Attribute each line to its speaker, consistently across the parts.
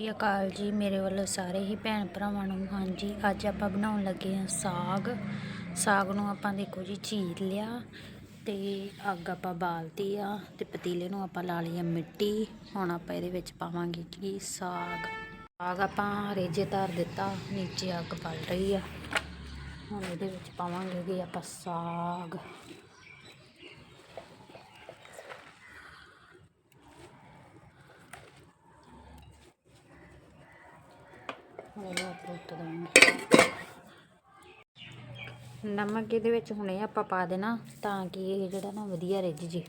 Speaker 1: ਸ੍ਰੀ ਅਕਾਲ ਜੀ। ਮੇਰੇ ਵੱਲੋਂ ਸਾਰੇ ਹੀ ਭੈਣ ਭਰਾਵਾਂ ਨੂੰ ਹਾਂਜੀ, ਅੱਜ ਆਪਾਂ ਬਣਾਉਣ ਲੱਗੇ ਹਾਂ ਸਾਗ। ਸਾਗ ਨੂੰ ਆਪਾਂ ਦੇਖੋ ਜੀ ਚੀਰ ਲਿਆ ਤੇ ਅੱਗ ਆਪਾਂ ਬਾਲਤੀ ਆ ਤੇ ਪਤੀਲੇ ਨੂੰ ਆਪਾਂ ਲਾ ਲਈ ਆ ਮਿੱਟੀ। ਹੁਣ ਆਪਾਂ ਇਹਦੇ ਵਿੱਚ ਪਾਵਾਂਗੇ ਜੀ ਸਾਗ। ਸਾਗ ਆਪਾਂ ਰੇਜੇ ਧਾਰ ਦਿੱਤਾ, ਨੀਚੇ ਅੱਗ ਬਲ ਰਹੀ ਆ। ਹੁਣ ਇਹਦੇ ਵਿੱਚ ਪਾਵਾਂਗੇ ਜੀ ਆਪਾਂ ਸਾਗ। ਹੁਣ ਇਹਨੂੰ ਆਪਾਂ ਨਮਕ ਇਹਦੇ ਵਿੱਚ ਹੁਣੇ ਆਪਾਂ ਪਾ ਦੇਣਾ ਤਾਂ ਕਿ ਇਹ ਜਿਹੜਾ ਨਾ ਵਧੀਆ ਰਿੱਝ ਜੇ।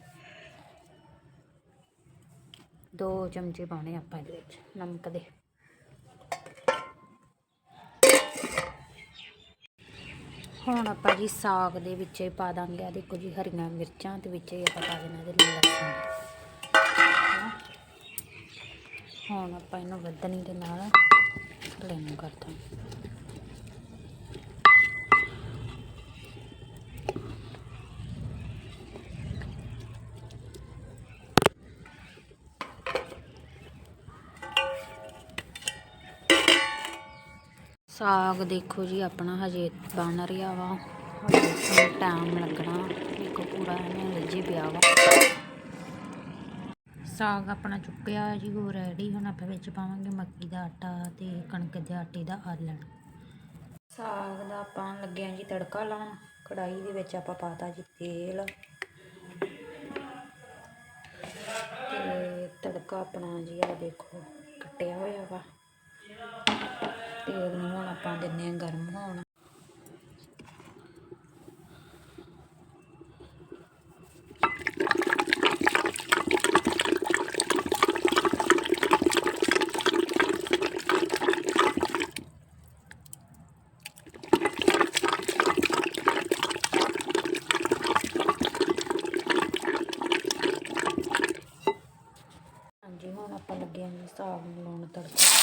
Speaker 1: ਦੋ ਚਮਚੇ ਪਾਉਣੇ ਆਪਾਂ ਇਹਦੇ ਵਿੱਚ, ਨਮਕ ਦੇ। ਹੁਣ ਆਪਾਂ ਜੀ ਸਾਗ ਦੇ ਵਿੱਚ ਪਾ ਦਾਂਗੇ ਆ ਦੇਖੋ ਜੀ ਹਰੀਆਂ ਮਿਰਚਾਂ ਤੇ ਵਿੱਚ ਹੀ ਆਪਾਂ ਪਾ ਦੇਣਾ ਇਹਦੇ ਲਸਣ। ਹੁਣ ਆਪਾਂ ਇਹਨੂੰ ਵਧਣੀ ਦੇ ਨਾਲ ਪਲੇਨ ਕਰਦਾ ਸਾਗ ਦੇਖੋ ਜੀ, ਆਪਣਾ ਹਜੇ ਬਣ ਰਿਹਾ ਵਾ। ਹਜੇ ਟਾਈਮ ਲੱਗਣਾ। ਇੱਕ ਪੂਰਾ ਇਹਨੇ ਰਿੱਝੀ ਪਿਆ ਵਾ। ਸਾਗ ਆਪਣਾ ਚੁੱਕਿਆ ਜੀ, ਉਹ ਰੈਡੀ ਹੁਣ ਆਪਾਂ ਵਿੱਚ ਪਾਵਾਂਗੇ ਮੱਕੀ ਦਾ ਆਟਾ ਤੇ ਕਣਕ ਦੇ ਆਟੇ ਦਾ ਆਲਣ। ਸਾਗ ਦਾ ਆਪਾਂ ਲੱਗਿਆ ਜੀ ਤੜਕਾ ਲਾਉਣ ਕੜਾਈ ਦੇ ਵਿੱਚ ਆਪਾਂ ਪਾਤਾ ਜੀ ਤੇਲ। ਤੇ ਤੜਕਾ ਆਪਣਾ ਜੀ ਆ ਦੇਖੋ, ਕੱਟਿਆ ਹੋਇਆ ਵਾ। ਤੇਲ ਨੂੰ ਹੁਣ ਆਪਾਂ ਦਿੰਨੇ ਆ ਗਰਮ ਹੋਣ ਹਾਂਜੀ ਹੁਣ ਆਪਾਂ ਲੱਗੇ ਆਂ ਜੀ ਸਾਗ ਨੂੰ ਲਾਉਣ ਤੜਕਾ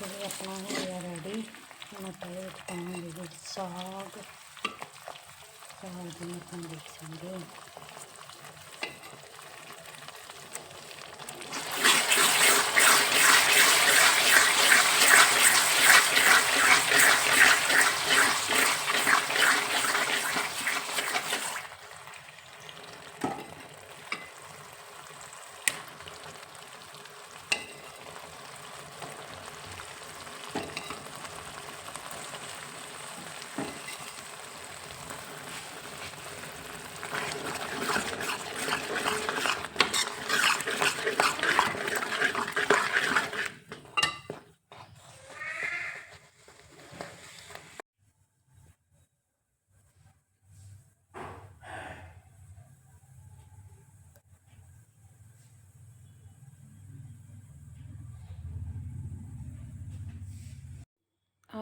Speaker 1: ਤੜਕਾ ਦੇਖੋ ਜੀ ਆਪਣਾ ਹੋ ਗਿਆ ਰੈਡੀ ਹੁਣ ਆਪਾਂ ਇਹਦੇ ਵਿੱਚ ਪਾਵਾਂਗੇ ਸਾਗ। ਸਾਗ ਨੂੰ ਆਪਾਂ ਦੇਖ ਸਕਦੇ ਹਾਂ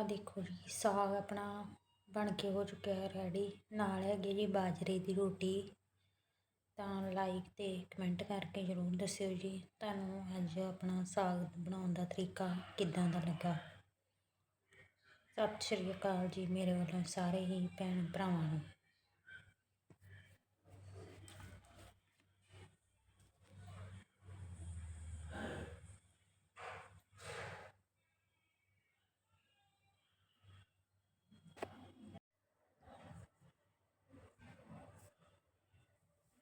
Speaker 1: ਦੇਖੋ ਜੀ, ਸਾਗ ਆਪਣਾ ਬਣ ਕੇ ਹੋ ਚੁੱਕਿਆ ਹੈ ਰੈਡੀ ਨਾਲ ਹੈਗੇ ਜੀ ਬਾਜਰੇ ਦੀ ਰੋਟੀ। ਤਾਂ ਲਾਈਕ ਤੇ ਕਮੈਂਟ ਕਰਕੇ ਜ਼ਰੂਰ ਦੱਸਿਓ ਜੀ, ਤੁਹਾਨੂੰ ਅੱਜ ਆਪਣਾ ਸਾਗ ਬਣਾਉਣ ਦਾ ਤਰੀਕਾ ਕਿੱਦਾਂ ਦਾ ਲੱਗਾ? ਸਤਿ ਸ਼੍ਰੀ ਅਕਾਲ ਜੀ, ਮੇਰੇ ਵੱਲੋਂ ਸਾਰੇ ਹੀ ਭੈਣ ਭਰਾਵਾਂ ਨੂੰ।